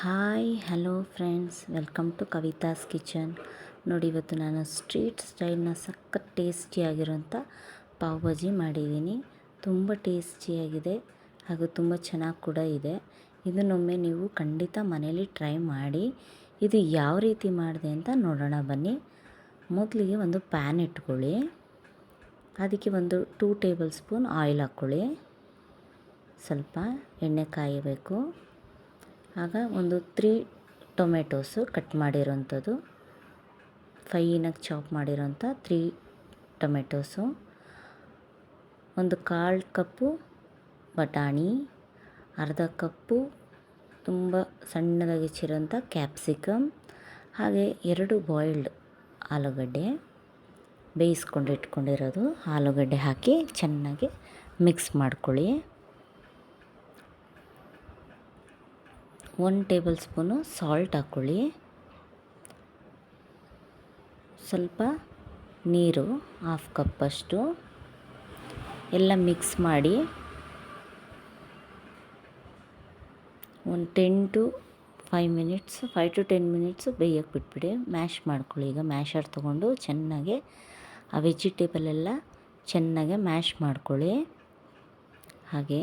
Hi, hello friends. Welcome to Kavitha's kitchen. ನೋಡಿ, ಇವತ್ತು ನಾನು ಸ್ಟ್ರೀಟ್ ಸ್ಟೈಲ್ನ ಸಖತ್ ಟೇಸ್ಟಿಯಾಗಿರುವಂಥ ಪಾವ್ ಭಾಜಿ ಮಾಡಿದ್ದೀನಿ. ತುಂಬ ಟೇಸ್ಟಿಯಾಗಿದೆ ಹಾಗೂ ತುಂಬ ಚೆನ್ನಾಗಿ ಕೂಡ ಇದೆ. ಇದನ್ನೊಮ್ಮೆ ನೀವು ಖಂಡಿತ ಮನೇಲಿ ಟ್ರೈ ಮಾಡಿ, ಇದು ಯಾವ ರೀತಿ ಮಾಡಿದೆ ಅಂತ ನೋಡೋಣ ಬನ್ನಿ. ಮೊದಲಿಗೆ ಒಂದು ಪ್ಯಾನ್ ಇಟ್ಕೊಳ್ಳಿ. ಅದಕ್ಕೆ ಒಂದು ಟೂ ಟೇಬಲ್ ಸ್ಪೂನ್ ಆಯಿಲ್ ಹಾಕ್ಕೊಳ್ಳಿ. ಸ್ವಲ್ಪ ಎಣ್ಣೆ ಕಾಯಬೇಕು. ಆಗ ಒಂದು ತ್ರೀ ಟೊಮೆಟೋಸು ಕಟ್ ಮಾಡಿರೋಂಥದ್ದು ಫೈನಾಗಿ ಚಾಪ್ ಮಾಡಿರೋಂಥ ತ್ರೀ ಟೊಮೆಟೋಸು ಒಂದು ಕಾಲು ಕಪ್ಪು ಬಟಾಣಿ, ಅರ್ಧ ಕಪ್ಪು ತುಂಬ ಸಣ್ಣದಾಗಿ ಹೆಚ್ಚಿರೋಂಥ ಕ್ಯಾಪ್ಸಿಕಮ್ ಹಾಗೆ ಎರಡು ಬಾಯ್ಲ್ಡ್ ಆಲೂಗಡ್ಡೆ, ಬೇಯಿಸ್ಕೊಂಡು ಇಟ್ಕೊಂಡಿರೋದು ಆಲೂಗಡ್ಡೆ ಹಾಕಿ ಚೆನ್ನಾಗಿ ಮಿಕ್ಸ್ ಮಾಡ್ಕೊಳ್ಳಿ. ಒನ್ ಟೇಬಲ್ ಸ್ಪೂನು ಸಾಲ್ಟ್ ಹಾಕ್ಕೊಳ್ಳಿ. ಸ್ವಲ್ಪ ನೀರು, ಹಾಫ್ ಕಪ್ಪಷ್ಟು ಎಲ್ಲ ಮಿಕ್ಸ್ ಮಾಡಿ ಒಂದು ten to five minutes, five to ten minutes ಬೇಯಕ್ಕೆ ಬಿಟ್ಬಿಡಿ. ಮ್ಯಾಶ್ ಮಾಡ್ಕೊಳ್ಳಿ. ಈಗ ಮ್ಯಾಶರ್ ತೊಗೊಂಡು ಚೆನ್ನಾಗೆ ಆ ವೆಜಿಟೇಬಲ್ ಎಲ್ಲ ಚೆನ್ನಾಗೆ ಮ್ಯಾಶ್ ಮಾಡ್ಕೊಳ್ಳಿ. ಹಾಗೆ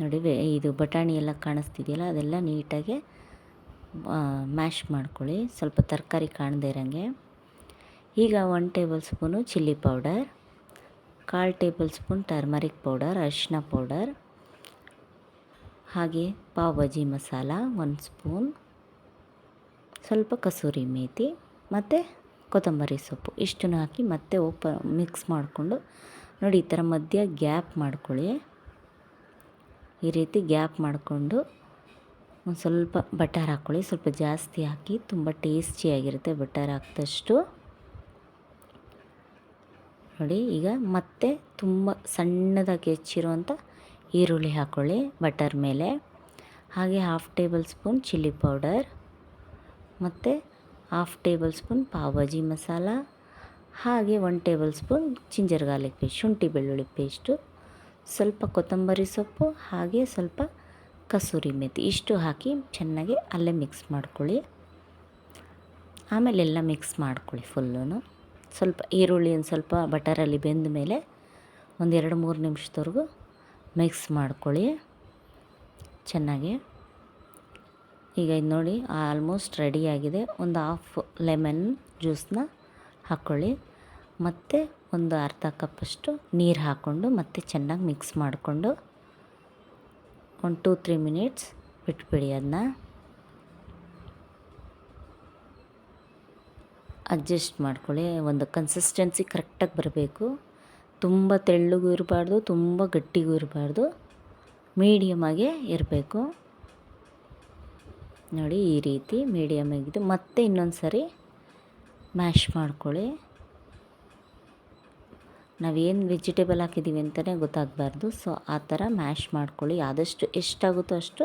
ನೋಡಿ ಇದು ಬಟಾಣಿ ಎಲ್ಲ ಕಾಣಿಸ್ತಿದೆಯಲ್ಲ, ಅದೆಲ್ಲ ನೀಟಾಗಿ ಮ್ಯಾಶ್ ಮಾಡ್ಕೊಳ್ಳಿ. ಸ್ವಲ್ಪ ತರಕಾರಿ ಕಾಣದೇ ಇರೋಂಗೆ. ಈಗ one tablespoon chilli powder ಕಾಲು ಟೇಬಲ್ ಸ್ಪೂನ್ ಟರ್ಮರಿಕ್ ಪೌಡರ್ ಅರಿಶಿನ ಪೌಡರ್ ಹಾಗೆ ಪಾವ್ ಭಾಜಿ ಮಸಾಲ ಒಂದು ಸ್ಪೂನ್ ಸ್ವಲ್ಪ ಕಸೂರಿ ಮೇಥಿ ಮತ್ತು ಕೊತ್ತಂಬರಿ ಸೊಪ್ಪು. ಇಷ್ಟನ್ನು ಹಾಕಿ ಮತ್ತೆ ಓಪ ಮಿಕ್ಸ್ ಮಾಡಿಕೊಂಡು ನೋಡಿ, ಈ ಥರ ಮಧ್ಯ ಗ್ಯಾಪ್ ಮಾಡ್ಕೊಳ್ಳಿ. ಈ ರೀತಿ ಗ್ಯಾಪ್ ಮಾಡಿಕೊಂಡು ಒಂದು ಸ್ವಲ್ಪ ಬಟರ್ ಹಾಕ್ಕೊಳ್ಳಿ. ಸ್ವಲ್ಪ ಜಾಸ್ತಿ ಹಾಕಿ ತುಂಬ ಟೇಸ್ಟಿಯಾಗಿರುತ್ತೆ ಬಟರ್ ಹಾಕಿದಷ್ಟು. ನೋಡಿ, ಈಗ ಮತ್ತೆ ತುಂಬ ಸಣ್ಣದಾಗಿ ಹೆಚ್ಚಿರುವಂಥ ಈರುಳ್ಳಿ ಹಾಕ್ಕೊಳ್ಳಿ ಬಟರ್ ಮೇಲೆ. ಹಾಗೆ half tablespoon chilli powder ಮತ್ತು half tablespoon pav bhaji masala, ಹಾಗೆ one tablespoon ginger garlic paste ಶುಂಠಿ ಬೆಳ್ಳುಳ್ಳಿ ಪೇಸ್ಟು ಸ್ವಲ್ಪ ಕೊತ್ತಂಬರಿ ಸೊಪ್ಪು, ಹಾಗೆ ಸ್ವಲ್ಪ ಕಸೂರಿ ಮೆಥಿ ಇಷ್ಟು ಹಾಕಿ ಚೆನ್ನಾಗಿ ಅಲ್ಲೇ ಮಿಕ್ಸ್ ಮಾಡ್ಕೊಳ್ಳಿ. ಆಮೇಲೆ ಎಲ್ಲ ಮಿಕ್ಸ್ ಮಾಡ್ಕೊಳ್ಳಿ ಫುಲ್ಲೂ ಸ್ವಲ್ಪ ಈರುಳ್ಳಿ ಒಂದು ಸ್ವಲ್ಪ ಬಟರಲ್ಲಿ ಬೆಂದ ಮೇಲೆ ಒಂದು ಎರಡು ಮೂರು ನಿಮಿಷದವರೆಗೂ ಮಿಕ್ಸ್ ಮಾಡ್ಕೊಳ್ಳಿ. ಚೆನ್ನಾಗಿ. ಈಗ ಇದು ನೋಡಿ ಆಲ್ಮೋಸ್ಟ್ ರೆಡಿಯಾಗಿದೆ ಒಂದು ಹಾಫ್ ಲೆಮನ್ ಜ್ಯೂಸನ್ನ ಹಾಕ್ಕೊಳ್ಳಿ ಮತ್ತು ಒಂದು ಅರ್ಧ ಕಪ್ಪಷ್ಟು ನೀರು ಹಾಕ್ಕೊಂಡು ಮತ್ತೆ ಚೆನ್ನಾಗಿ ಮಿಕ್ಸ್ ಮಾಡಿಕೊಂಡು ಒಂದು ಟೂ ತ್ರೀ ಮಿನಿಟ್ಸ್ ಬಿಟ್ಬಿಡಿ ಅದನ್ನ ಅಡ್ಜಸ್ಟ್ ಮಾಡ್ಕೊಳ್ಳಿ, ಒಂದು ಕನ್ಸಿಸ್ಟೆನ್ಸಿ ಕರೆಕ್ಟಾಗಿ ಬರಬೇಕು. ತುಂಬ ತೆಳ್ಳಗೂ ಇರಬಾರ್ದು, ತುಂಬ ಗಟ್ಟಿಗೂ ಇರಬಾರ್ದು. ಮೀಡಿಯಮಾಗೆ ಇರಬೇಕು. ನೋಡಿ ಈ ರೀತಿ ಮೀಡಿಯಮ್ ಆಗಿದ್ದು ಮತ್ತೆ ಇನ್ನೊಂದು ಸರಿ ಮ್ಯಾಶ್ ಮಾಡ್ಕೊಳ್ಳಿ. ನಾವೇನು ವೆಜಿಟೇಬಲ್ ಹಾಕಿದ್ದೀವಿ ಅಂತಲೇ ಗೊತ್ತಾಗಬಾರ್ದು. ಸೊ, ಆ ಥರ ಮ್ಯಾಶ್ ಮಾಡ್ಕೊಳ್ಳಿ. ಆದಷ್ಟು ಎಷ್ಟಾಗುತ್ತೋ ಅಷ್ಟು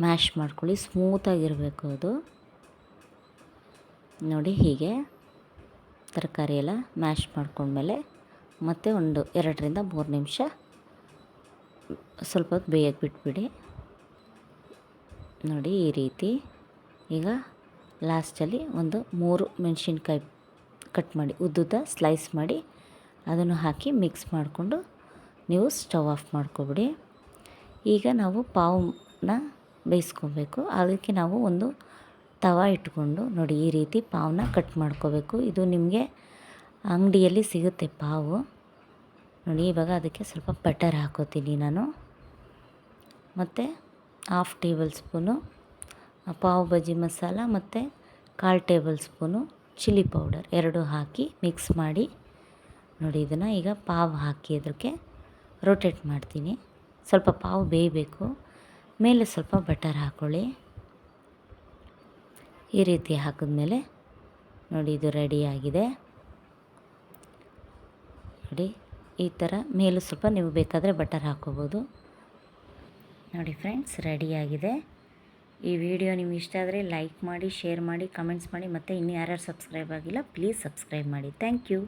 ಮ್ಯಾಶ್ ಮಾಡ್ಕೊಳ್ಳಿ. ಸ್ಮೂತಾಗಿರಬೇಕು ಅದು. ನೋಡಿ ಹೀಗೆ ತರಕಾರಿ ಎಲ್ಲ ಮ್ಯಾಶ್ ಮಾಡ್ಕೊಂಡ್ಮೇಲೆ ಮತ್ತೆ ಒಂದು ಎರಡರಿಂದ ಮೂರು ನಿಮಿಷ ಸ್ವಲ್ಪ ಬೇಯಕ್ಕೆ ಬಿಟ್ಬಿಡಿ. ನೋಡಿ ಈ ರೀತಿ. ಈಗ ಲಾಸ್ಟಲ್ಲಿ ಒಂದು ಮೂರು ಮೆಣಸಿನ್ಕಾಯಿ ಕಟ್ ಮಾಡಿ, ಉದ್ದುದ್ದ ಸ್ಲೈಸ್ ಮಾಡಿ ಅದನ್ನು ಹಾಕಿ ಮಿಕ್ಸ್ ಮಾಡಿಕೊಂಡು ನೀವು ಸ್ಟವ್ ಆಫ್ ಮಾಡ್ಕೊಬಿಡಿ. ಈಗ ನಾವು ಪಾವನ್ನ ಬೇಯಿಸ್ಕೊಬೇಕು. ಅದಕ್ಕೆ ನಾವು ಒಂದು ತವ ಇಟ್ಕೊಂಡು ನೋಡಿ ಈ ರೀತಿ ಪಾವನ್ನ ಕಟ್ ಮಾಡ್ಕೋಬೇಕು. ಇದು ನಿಮಗೆ ಅಂಗಡಿಯಲ್ಲಿ ಸಿಗುತ್ತೆ ಪಾವು. ನೋಡಿ, ಇವಾಗ ಅದಕ್ಕೆ ಸ್ವಲ್ಪ ಬಟರ್ ಹಾಕೋತೀನಿ ನಾನು. ಮತ್ತು half tablespoon pav bhaji masala ಮತ್ತು ಕಾಲು ಟೇಬಲ್ ಸ್ಪೂನು ಚಿಲ್ಲಿ ಪೌಡರ್ ಎರಡು ಹಾಕಿ ಮಿಕ್ಸ್ ಮಾಡಿ. ನೋಡಿ, ಇದನ್ನು ಈಗ ಪಾವ್ ಹಾಕಿ ಅದಕ್ಕೆ ರೋಟೇಟ್ ಮಾಡ್ತೀನಿ. ಸ್ವಲ್ಪ ಪಾವು ಬೇಯಬೇಕು. ಮೇಲೆ ಸ್ವಲ್ಪ ಬಟರ್ ಹಾಕ್ಕೊಳ್ಳಿ ಈ ರೀತಿ ಹಾಕಿದ್ಮೇಲೆ ನೋಡಿ, ಇದು ರೆಡಿಯಾಗಿದೆ ನೋಡಿ, ಈ ಥರ ಮೇಲೂ ಸ್ವಲ್ಪ ನೀವು ಬೇಕಾದರೆ ಬಟರ್ ಹಾಕ್ಕೋಬೋದು ನೋಡಿ ಫ್ರೆಂಡ್ಸ್ ರೆಡಿಯಾಗಿದೆ ಈ ವಿಡಿಯೋ ನಿಮ್ಗೆ ಇಷ್ಟ ಆದರೆ ಲೈಕ್ ಮಾಡಿ ಶೇರ್ ಮಾಡಿ ಕಮೆಂಟ್ಸ್ ಮಾಡಿ, ಮತ್ತು ಇನ್ನೂ ಯಾರ್ಯಾರು ಸಬ್ಸ್ಕ್ರೈಬ್ ಆಗಿಲ್ಲ ಪ್ಲೀಸ್ ಸಬ್ಸ್ಕ್ರೈಬ್ ಮಾಡಿ. Thank you